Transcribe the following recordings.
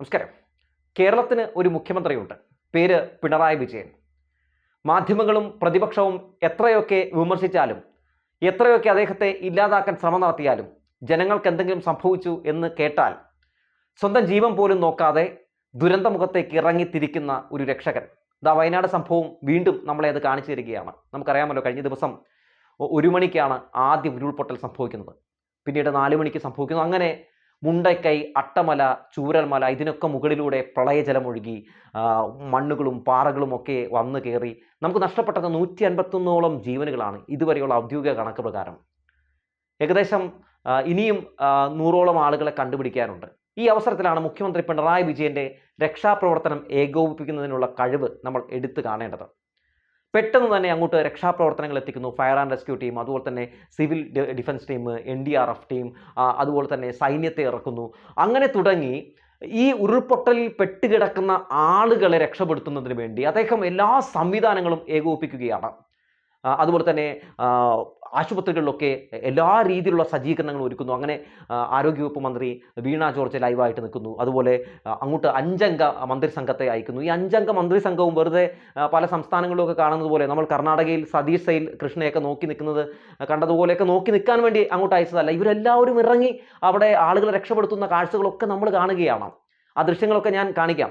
നമസ്കാരം. കേരളത്തിന് ഒരു മുഖ്യമന്ത്രിയുണ്ട്. പേര് പിണറായി വിജയൻ. മാധ്യമങ്ങളും പ്രതിപക്ഷവും എത്രയൊക്കെ വിമർശിച്ചാലും എത്രയൊക്കെ അദ്ദേഹത്തെ ഇല്ലാതാക്കാൻ ശ്രമം നടത്തിയാലും ജനങ്ങൾക്ക് എന്തെങ്കിലും സംഭവിച്ചു എന്ന് കേട്ടാൽ സ്വന്തം ജീവൻ പോലും നോക്കാതെ ദുരന്തമുഖത്തേക്ക് ഇറങ്ങിത്തിരിക്കുന്ന ഒരു രക്ഷകൻ. ഇതാ വയനാട് സംഭവം വീണ്ടും നമ്മളെ അത് കാണിച്ചു തരികയാണ്. നമുക്കറിയാമല്ലോ കഴിഞ്ഞ ദിവസം ഒരു മണിക്കാണ് ആദ്യം ഉരുൾപൊട്ടൽ സംഭവിക്കുന്നത്. പിന്നീട് നാല് മണിക്ക് സംഭവിക്കുന്നു. അങ്ങനെ മുണ്ടക്കൈ അട്ടമല ചൂരൽമല ഇതിനൊക്കെ മുകളിലൂടെ പ്രളയജലം ഒഴുകി മണ്ണുകളും പാറകളും ഒക്കെ വന്നു കയറി നമുക്ക് നഷ്ടപ്പെട്ടത് നൂറ്റി അൻപത്തൊന്നോളം ജീവനുകളാണ് ഇതുവരെയുള്ള ഔദ്യോഗിക കണക്ക് പ്രകാരം. ഏകദേശം ഇനിയും നൂറോളം ആളുകളെ കണ്ടുപിടിക്കാനുണ്ട്. ഈ അവസരത്തിലാണ് മുഖ്യമന്ത്രി പിണറായി വിജയന്റെ രക്ഷാപ്രവർത്തനം ഏകോപിപ്പിക്കുന്നതിനുള്ള കഴിവ് നമ്മൾ എടുത്തു കാണേണ്ടത്. പെട്ടെന്ന് തന്നെ അങ്ങോട്ട് രക്ഷാപ്രവർത്തനങ്ങൾ എത്തിക്കുന്നു. ഫയർ ആൻഡ് റെസ്ക്യൂ ടീം അതുപോലെ തന്നെ civil defence team N D R F team അതുപോലെ തന്നെ സൈന്യത്തെ ഇറക്കുന്നു. അങ്ങനെ തുടങ്ങി ഈ ഉരുൾപൊട്ടലിൽ പെട്ടുകിടക്കുന്ന ആളുകളെ രക്ഷപ്പെടുത്തുന്നതിന് വേണ്ടി അദ്ദേഹം എല്ലാ സംവിധാനങ്ങളും ഏകോപിപ്പിക്കുകയാണ്. അതുപോലെ തന്നെ ആശുപത്രികളിലൊക്കെ എല്ലാ രീതിയിലുള്ള സജ്ജീകരണങ്ങൾ ഒരുക്കുന്നു. അങ്ങനെ ആരോഗ്യവകുപ്പ് മന്ത്രി വീണ ജോർജ് ലൈവായിട്ട് നിൽക്കുന്നു. അതുപോലെ അങ്ങോട്ട് അഞ്ചംഗ മന്ത്രിസംഘത്തെ അയക്കുന്നു. ഈ അഞ്ചംഗ മന്ത്രിസംഘവും വെറുതെ പല സംസ്ഥാനങ്ങളിലൊക്കെ കാണുന്നത് പോലെ നമ്മൾ കർണാടകയിൽ സതീഷ് സൈൽ കൃഷ്ണയൊക്കെ നോക്കി നിൽക്കുന്നത് കണ്ടതുപോലെയൊക്കെ നോക്കി നിൽക്കാൻ വേണ്ടി അങ്ങോട്ട് അയച്ചതല്ല. ഇവരെല്ലാവരും ഇറങ്ങി അവിടെ ആളുകളെ രക്ഷപ്പെടുത്തുന്ന കാഴ്ചകളൊക്കെ നമ്മൾ കാണുകയാണ്. ആ ദൃശ്യങ്ങളൊക്കെ ഞാൻ കാണിക്കാം.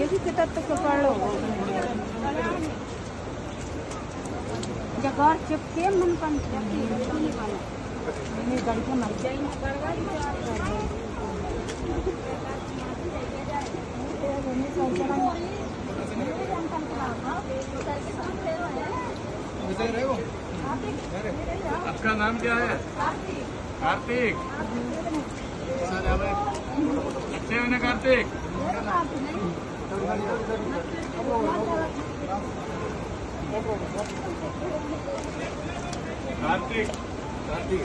यही किताब पढ़ो जगह चिपके मन पन गड़के मर जाए आपका नाम क्या है? कार्तिक कार्तिक। अच्छे कार्तिक। कार्तिक कार्तिक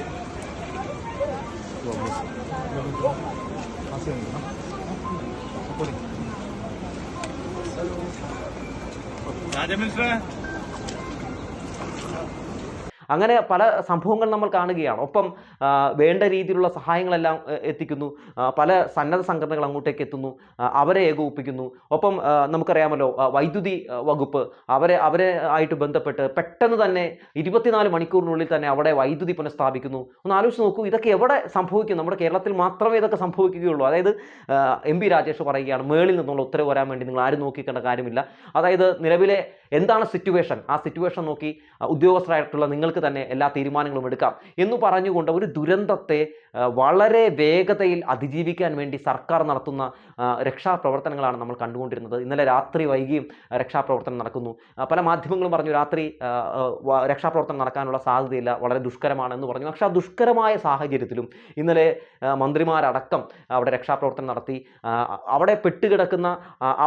राजा मिश्रा അങ്ങനെ പല സംഭവങ്ങൾ നമ്മൾ കാണുകയാണ്. ഒപ്പം വേണ്ട രീതിയിലുള്ള സഹായങ്ങളെല്ലാം എത്തിക്കുന്നു. പല സന്നദ്ധ സംഘടനകൾ അങ്ങോട്ടേക്ക് എത്തുന്നു. അവരെ ഏകോപിപ്പിക്കുന്നു. ഒപ്പം നമുക്കറിയാമല്ലോ വൈദ്യുതി വകുപ്പ് അവരെ അവരെ ആയിട്ട് ബന്ധപ്പെട്ട് പെട്ടെന്ന് തന്നെ ഇരുപത്തിനാല് മണിക്കൂറിനുള്ളിൽ തന്നെ അവിടെ വൈദ്യുതി പുനഃസ്ഥാപിക്കുന്നു. ഒന്ന് ആലോചിച്ച് നോക്കൂ ഇതൊക്കെ എവിടെ സംഭവിക്കും? നമ്മുടെ കേരളത്തിൽ മാത്രമേ ഇതൊക്കെ സംഭവിക്കുകയുള്ളൂ. അതായത് എം പി രാജേഷ് പറയുകയാണ് മേളിൽ നിന്നുള്ള ഉത്തരവ് വരാൻ വേണ്ടി നിങ്ങൾ ആരും നോക്കിക്കേണ്ട കാര്യമില്ല. അതായത് നിലവിലെ എന്താണ് സിറ്റുവേഷൻ ആ സിറ്റുവേഷൻ നോക്കി ഉദ്യോഗസ്ഥരായിട്ടുള്ള നിങ്ങൾക്ക് തന്നെ എല്ലാ തീരുമാനങ്ങളും എടുക്കാം. എന്ന് പറഞ്ഞുകൊണ്ട് ഒരു ദുരന്തത്തെ വളരെ വേഗതയിൽ അതിജീവിക്കാൻ വേണ്ടി സർക്കാർ നടത്തുന്ന രക്ഷാപ്രവർത്തനങ്ങളാണ് നമ്മൾ കണ്ടുകൊണ്ടിരുന്നത്. ഇന്നലെ രാത്രി വൈകിയും രക്ഷാപ്രവർത്തനം നടക്കുന്നു. പല മാധ്യമങ്ങളും പറഞ്ഞു രാത്രി രക്ഷാപ്രവർത്തനം നടക്കാനുള്ള സാധ്യതയില്ല വളരെ ദുഷ്കരമാണെന്ന് പറഞ്ഞു. പക്ഷേ ആ ദുഷ്കരമായ സാഹചര്യത്തിലും ഇന്നലെ മന്ത്രിമാരടക്കം അവിടെ രക്ഷാപ്രവർത്തനം നടത്തി. അവിടെ പെട്ടുകിടക്കുന്ന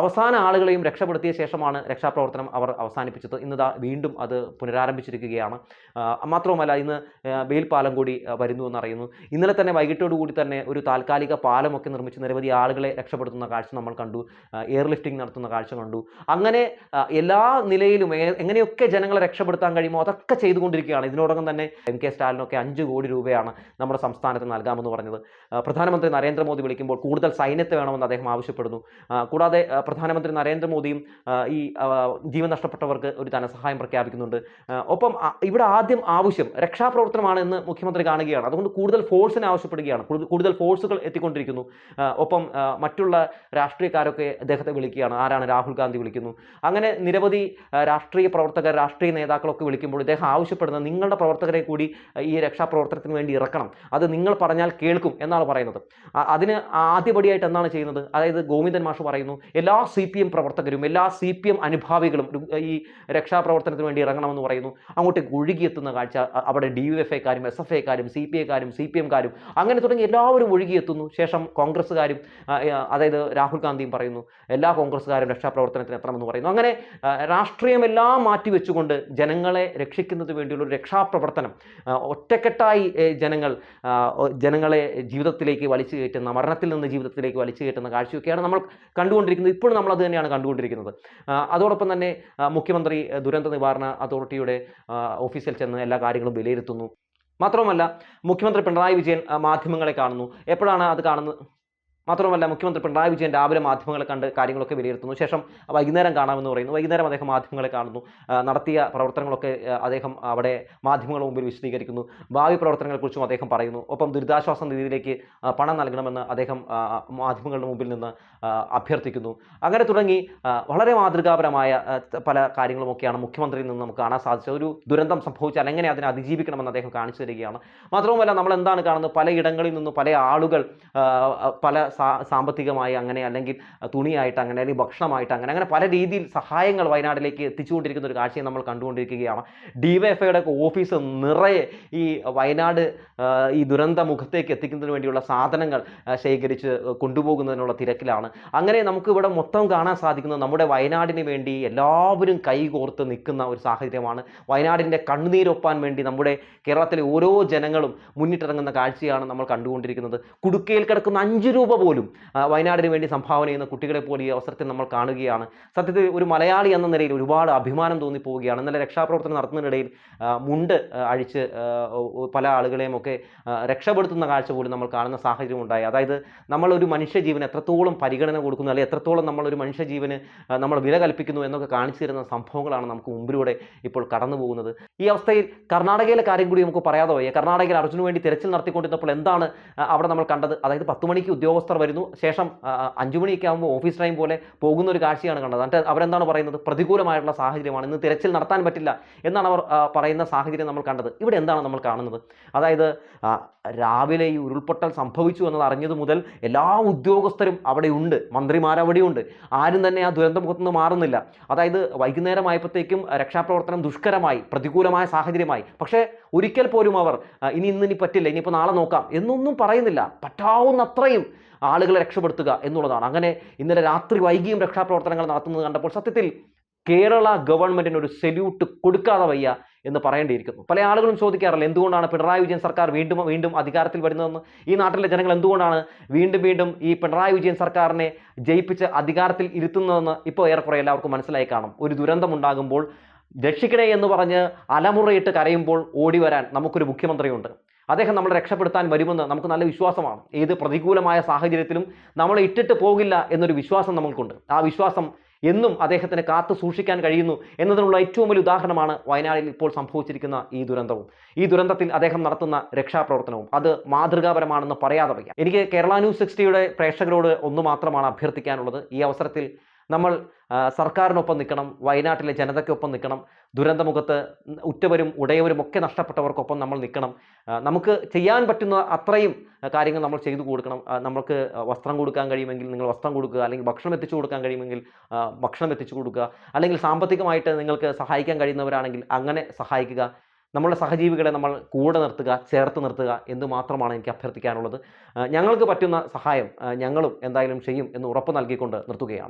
അവസാന ആളുകളെയും രക്ഷപ്പെടുത്തിയ ശേഷമാണ് രക്ഷാപ്രവർത്തനം അവർ അവസാനിപ്പിച്ചത്. ഇന്നതാ വീണ്ടും അത് പുനരാരംഭിച്ചിരിക്കുകയാണ്. മാത്രവുമല്ല ഇന്ന് ആ, പാലം കൂടി വരുന്നു എന്നറിയുന്നു. ഇന്നലെ തന്നെ വൈകിട്ടോടുകൂടി തന്നെ ഒരു താൽക്കാലിക പാലമൊക്കെ നിർമ്മിച്ച് നിരവധി ആളുകളെ രക്ഷപ്പെടുത്തുന്ന കാഴ്ച നമ്മൾ കണ്ടു. എയർ ലിഫ്റ്റിംഗ് നടത്തുന്ന കാഴ്ച കണ്ടു. അങ്ങനെ എല്ലാ നിലയിലും എങ്ങനെയൊക്കെ ജനങ്ങളെ രക്ഷപ്പെടുത്താൻ കഴിയുമോ അതൊക്കെ ചെയ്തുകൊണ്ടിരിക്കുകയാണ്. ഇതിനോടകം തന്നെ എം കെ സ്റ്റാലിനൊക്കെ അഞ്ച് കോടി രൂപയാണ് നമ്മുടെ സംസ്ഥാനത്ത് നൽകാമെന്ന് പറഞ്ഞത്. പ്രധാനമന്ത്രി നരേന്ദ്രമോദി വിളിക്കുമ്പോൾ കൂടുതൽ സൈന്യത്തെ വേണമെന്ന് അദ്ദേഹം ആവശ്യപ്പെടുന്നു. കൂടാതെ പ്രധാനമന്ത്രി നരേന്ദ്രമോദിയും ഈ ജീവൻ നഷ്ടപ്പെട്ടവർക്ക് ഒരു ധനസഹായം പ്രഖ്യാപിക്കുന്നുണ്ട്. ഒപ്പം ഇവിടെ ആദ്യം ആദ്യം ആവശ്യം രക്ഷാപ്രവർത്തനമാണ് എന്ന് മുഖ്യമന്ത്രി കാണുകയാണ്. അതുകൊണ്ട് കൂടുതൽ ഫോഴ്സിനെ ആവശ്യപ്പെടുകയാണ്. കൂടുതൽ- ഫോഴ്സുകൾ എത്തിക്കൊണ്ടിരിക്കുന്നു. ഒപ്പം മറ്റുള്ള രാഷ്ട്രീയക്കാരൊക്കെ അദ്ദേഹത്തെ വിളിക്കുകയാണ്. ആരാണ്? രാഹുൽ ഗാന്ധി വിളിക്കുന്നു. അങ്ങനെ നിരവധി രാഷ്ട്രീയ പ്രവർത്തകർ രാഷ്ട്രീയ നേതാക്കളൊക്കെ വിളിക്കുമ്പോൾ ഇദ്ദേഹം ആവശ്യപ്പെടുന്നത് നിങ്ങളുടെ പ്രവർത്തകരെ കൂടി ഈ രക്ഷാപ്രവർത്തനത്തിന് വേണ്ടി ഇറക്കണം. അത് നിങ്ങൾ പറഞ്ഞാൽ കേൾക്കും എന്നാണ് പറയുന്നത്. അതിന് ആദ്യപടിയായിട്ട് എന്താണ് ചെയ്യുന്നത്? അതായത് ഗോവിന്ദൻ മാഷ് പറയുന്നു എല്ലാ സി പി എം പ്രവർത്തകരും എല്ലാ സി പി എം അനുഭാവികളും ഈ രക്ഷാപ്രവർത്തനത്തിന് വേണ്ടി ഇറങ്ങണമെന്ന് പറയുന്നു. അങ്ങോട്ടേക്ക് ഒഴുകിയെത്തുന്ന കാഴ്ച അ- അവിടെ ഡി യു എഫ് എക്കാരും എസ് എഫ് എക്കാരും സി പി എക്കാരും സി പി എംകാരും അങ്ങനെ തുടങ്ങി എല്ലാവരും ഒഴുകിയെത്തുന്നു. ശേഷം കോൺഗ്രസ്സുകാരും അതായത് രാഹുൽ ഗാന്ധിയും പറയുന്നു എല്ലാ കോൺഗ്രസ്സുകാരും രക്ഷാപ്രവർത്തനത്തിന് എത്തണമെന്ന് പറയുന്നു. അങ്ങനെ രാഷ്ട്രീയമെല്ലാം മാറ്റി വെച്ചുകൊണ്ട് ജനങ്ങളെ രക്ഷിക്കുന്നതിന് വേണ്ടിയുള്ള ഒരു രക്ഷാപ്രവർത്തനം ഒറ്റക്കെട്ടായി ജനങ്ങൾ ജനങ്ങളെ ജീവിതത്തിലേക്ക് വലിച്ചു കയറ്റുന്ന മരണത്തിൽ നിന്ന് ജീവിതത്തിലേക്ക് വലിച്ചു കയറ്റുന്ന കാഴ്ചയൊക്കെയാണ് നമ്മൾ കണ്ടുകൊണ്ടിരിക്കുന്നത്. ഇപ്പോഴും നമ്മൾ അത് തന്നെയാണ് കണ്ടുകൊണ്ടിരിക്കുന്നത്. അതോടൊപ്പം തന്നെ മുഖ്യമന്ത്രി ദുരന്ത നിവാരണ അതോറിറ്റിയുടെ ഓഫീസിൽ ചെന്ന് എല്ലാ കാര്യങ്ങളും വിലയിരുത്തുന്നു. മാത്രവുമല്ല മുഖ്യമന്ത്രി പിണറായി വിജയൻ മാധ്യമങ്ങളെ കാണുന്നു. എപ്പോഴാണ് അത് കാണുന്നത്? മാത്രമല്ല മുഖ്യമന്ത്രി പിണറായി വിജയൻ രാവിലെ മാധ്യമങ്ങളെ കണ്ട് കാര്യങ്ങളൊക്കെ വിലയിരുത്തുന്നു. ശേഷം വൈകുന്നേരം കാണാമെന്ന് പറയുന്നു. വൈകുന്നേരം അദ്ദേഹം മാധ്യമങ്ങളെ കാണുന്നു. നടത്തിയ പ്രവർത്തനങ്ങളൊക്കെ അദ്ദേഹം അവിടെ മാധ്യമങ്ങളുടെ മുമ്പിൽ വിശദീകരിക്കുന്നു. ഭാവി പ്രവർത്തനങ്ങളെക്കുറിച്ചും അദ്ദേഹം പറയുന്നു. ഒപ്പം ദുരിതാശ്വാസ നിധിയിലേക്ക് പണം നൽകണമെന്ന് അദ്ദേഹം മാധ്യമങ്ങളുടെ മുമ്പിൽ നിന്ന് അഭ്യർത്ഥിക്കുന്നു. അങ്ങനെ തുടങ്ങി വളരെ മാതൃകാപരമായ പല കാര്യങ്ങളുമൊക്കെയാണ് മുഖ്യമന്ത്രിയിൽ നിന്ന് നമുക്ക് കാണാൻ സാധിച്ചത്. ഒരു ദുരന്തം സംഭവിച്ചാൽ എങ്ങനെ അതിനെ അതിജീവിക്കണമെന്ന് അദ്ദേഹം കാണിച്ചു തരികയാണ്. മാത്രവുമല്ല നമ്മൾ എന്താണ് കാണുന്നത്? പലയിടങ്ങളിൽ നിന്നും പല ആളുകൾ പല സാമ്പത്തികമായി അങ്ങനെ അല്ലെങ്കിൽ തുണിയായിട്ട് അങ്ങനെ അല്ലെങ്കിൽ ഭക്ഷണമായിട്ട് അങ്ങനെ അങ്ങനെ പല രീതിയിൽ സഹായങ്ങൾ വയനാട്ടിലേക്ക് എത്തിച്ചുകൊണ്ടിരിക്കുന്ന ഒരു കാഴ്ചയെ നമ്മൾ കണ്ടുകൊണ്ടിരിക്കുകയാണ്. ഡി വൈ എഫ് ഐയുടെ ഓഫീസ് നിറയെ ഈ വയനാട് ഈ ദുരന്ത മുഖത്തേക്ക് എത്തിക്കുന്നതിന് വേണ്ടിയുള്ള സാധനങ്ങൾ ശേഖരിച്ച് കൊണ്ടുപോകുന്നതിനുള്ള തിരക്കിലാണ്. അങ്ങനെ നമുക്ക് ഇവിടെ മൊത്തം കാണാൻ സാധിക്കുന്നത് നമ്മുടെ വയനാടിന് വേണ്ടി എല്ലാവരും കൈകോർത്ത് നിൽക്കുന്ന ഒരു സാഹചര്യമാണ്. വയനാടിന്റെ കണ്ണുനീരൊപ്പാൻ വേണ്ടി നമ്മുടെ കേരളത്തിലെ ഓരോ ജനങ്ങളും മുന്നിട്ടിറങ്ങുന്ന കാഴ്ചയാണ് നമ്മൾ കണ്ടുകൊണ്ടിരിക്കുന്നത്. കുടുക്കയിൽ കിടക്കുന്ന അഞ്ച് രൂപ പോലും വയനാടിന് വേണ്ടി സംഭാവന ചെയ്യുന്ന കുട്ടികളെ പോലും ഈ അവസരത്തിൽ നമ്മൾ കാണുകയാണ്. സത്യത്തിൽ ഒരു മലയാളി എന്ന നിലയിൽ ഒരുപാട് അഭിമാനം തോന്നിപ്പോവുകയാണ്. ഇന്നലെ രക്ഷാപ്രവർത്തനം നടത്തുന്നതിനിടയിൽ മുണ്ട് അഴിച്ച് പല ആളുകളെയും ഒക്കെ രക്ഷപ്പെടുത്തുന്ന കാഴ്ച പോലും നമ്മൾ കാണുന്ന സാഹചര്യം ഉണ്ടായി. അതായത് നമ്മളൊരു മനുഷ്യജീവൻ എത്രത്തോളം പരിഗണന കൊടുക്കുന്നു അല്ലെങ്കിൽ എത്രത്തോളം നമ്മളൊരു മനുഷ്യജീവന് ആ, നമ്മൾ വില കൽപ്പിക്കുന്നു എന്നൊക്കെ കാണിച്ചു തരുന്ന സംഭവങ്ങളാണ് നമുക്ക് മുമ്പിലൂടെ ഇപ്പോൾ കടന്നു പോകുന്നത്. ഈ അവസ്ഥയിൽ കർണാടകയിലെ കാര്യം കൂടി നമുക്ക് പറയാതെ പോയി കർണാടകയിൽ അർജുന് വേണ്ടി തിരച്ചിൽ നടത്തിക്കൊണ്ടിരുന്നപ്പോൾ എന്താണ് അവിടെ നമ്മൾ കണ്ടത്? അതായത് പത്ത് മണിക്ക് ഉദ്യോഗസ്ഥർ വരുന്നു. ശേഷം അഞ്ചു മണിയൊക്കെ ആകുമ്പോൾ ഓഫീസ് ടൈം പോലെ പോകുന്ന ഒരു കാഴ്ചയാണ് കണ്ടത്. എന്നിട്ട് അവരെന്താണ് പറയുന്നത്? പ്രതികൂലമായിട്ടുള്ള സാഹചര്യമാണ്. ഇന്ന് തിരച്ചിൽ നടത്താൻ പറ്റില്ല എന്നാണ് അവർ പറയുന്ന സാഹചര്യം നമ്മൾ കണ്ടത്. ഇവിടെ എന്താണ് നമ്മൾ കാണുന്നത്? അതായത് രാവിലെ ഈ ഉരുൾപൊട്ടൽ സംഭവിച്ചു എന്നത് അറിഞ്ഞത് മുതൽ എല്ലാ ഉദ്യോഗസ്ഥരും അവിടെയുണ്ട്. മന്ത്രിമാരവിടെയുണ്ട്. ആരും തന്നെ ആ ദുരന്തമുഖത്ത് നിന്ന് മാറുന്നില്ല. അതായത് വൈകുന്നേരമായപ്പോഴത്തേക്കും രക്ഷാപ്രവർത്തനം ദുഷ്കരമായി പ്രതികൂലമായ സാഹചര്യമായി. പക്ഷേ ഒരിക്കൽ പോലും അവർ ഇനി ഇന്ന് ഇനി പറ്റില്ല. ഇനിയിപ്പോൾ നാളെ നോക്കാം. എന്നൊന്നും പറയുന്നില്ല. പറ്റാവുന്നത്രയും ആളുകളെ രക്ഷപ്പെടുത്തുക എന്നുള്ളതാണ്. അങ്ങനെ ഇന്നലെ രാത്രി വൈകിയും രക്ഷാപ്രവർത്തനങ്ങൾ നടത്തുന്നത് കണ്ടപ്പോൾ സത്യത്തിൽ കേരള ഗവൺമെന്റിന് ഒരു സെല്യൂട്ട് കൊടുക്കാതെ വയ്യ എന്ന് പറയേണ്ടിയിരിക്കുന്നു. പല ആളുകളും ചോദിക്കാറില്ല എന്തുകൊണ്ടാണ് പിണറായി വിജയൻ സർക്കാർ വീണ്ടും വീണ്ടും അധികാരത്തിൽ വരുന്നതെന്ന്? ഈ നാട്ടിലെ ജനങ്ങൾ എന്തുകൊണ്ടാണ് വീണ്ടും വീണ്ടും ഈ പിണറായി വിജയൻ സർക്കാരിനെ ജയിപ്പിച്ച് അധികാരത്തിൽ ഇരുത്തുന്നതെന്ന് ഇപ്പോൾ ഏറെക്കുറെ എല്ലാവർക്കും മനസ്സിലായി കാണും. ഒരു ദുരന്തമുണ്ടാകുമ്പോൾ രക്ഷിക്കണേ എന്ന് പറഞ്ഞ് അലമുറയിട്ട് കരയുമ്പോൾ ഓടി വരാൻ നമുക്കൊരു മുഖ്യമന്ത്രിയുണ്ട്. അദ്ദേഹം നമ്മളെ രക്ഷപ്പെടുത്താൻ വരുമെന്ന് നമുക്ക് നല്ല വിശ്വാസമാണ്. ഏത് പ്രതികൂലമായ സാഹചര്യത്തിലും നമ്മളെ ഇട്ടിട്ട് പോകില്ല എന്നൊരു വിശ്വാസം നമ്മൾക്കുണ്ട്. ആ വിശ്വാസം എന്നും അദ്ദേഹത്തിന് കാത്തു സൂക്ഷിക്കാൻ കഴിയുന്നു എന്നതിനുള്ള ഏറ്റവും വലിയ ഉദാഹരണമാണ് വയനാടിൽ ഇപ്പോൾ സംഭവിച്ചിരിക്കുന്ന ഈ ദുരന്തവും. ഈ ദുരന്തത്തിൽ അദ്ദേഹം നടത്തുന്ന രക്ഷാപ്രവർത്തനവും. അത് മാതൃകാപരമാണെന്ന് പറയാതെ വയ്യ. എനിക്ക് കേരള ന്യൂസ് സിക്സ്റ്റിയുടെ പ്രേക്ഷകരോട് ഒന്ന് മാത്രമാണ് അഭ്യർത്ഥിക്കാനുള്ളത്. ഈ അവസരത്തിൽ നമ്മൾ സർക്കാരിനൊപ്പം നിൽക്കണം വയനാട്ടിലെ ജനതയ്ക്കൊപ്പം നിൽക്കണം ദുരന്തമുഖത്ത് ഉറ്റവരും ഉടയവരും ഒക്കെ നഷ്ടപ്പെട്ടവർക്കൊപ്പം നമ്മൾ നിൽക്കണം. നമുക്ക് ചെയ്യാൻ പറ്റുന്ന അത്രയും കാര്യങ്ങൾ നമ്മൾ ചെയ്തു കൊടുക്കണം. നമുക്ക് വസ്ത്രം കൊടുക്കാൻ കഴിയുമെങ്കിൽ നിങ്ങൾ വസ്ത്രം കൊടുക്കുക അല്ലെങ്കിൽ ഭക്ഷണം എത്തിച്ചു കൊടുക്കാൻ കഴിയുമെങ്കിൽ ഭക്ഷണം എത്തിച്ചു കൊടുക്കുക അല്ലെങ്കിൽ സാമ്പത്തികമായിട്ട് നിങ്ങൾക്ക് സഹായിക്കാൻ കഴിയുന്നവരാണെങ്കിൽ അങ്ങനെ സഹായിക്കുക നമ്മളുടെ സഹജീവികളെ നമ്മൾ കൂടെ നിർത്തുക ചേർത്ത് നിർത്തുക എന്ന് മാത്രമാണ് എനിക്ക് അഭ്യർത്ഥിക്കാനുള്ളത്. ഞങ്ങൾക്ക് പറ്റുന്ന സഹായം ഞങ്ങളും എന്തായാലും ചെയ്യും എന്ന് ഉറപ്പ് നൽകിക്കൊണ്ട് നിർത്തുകയാണ്.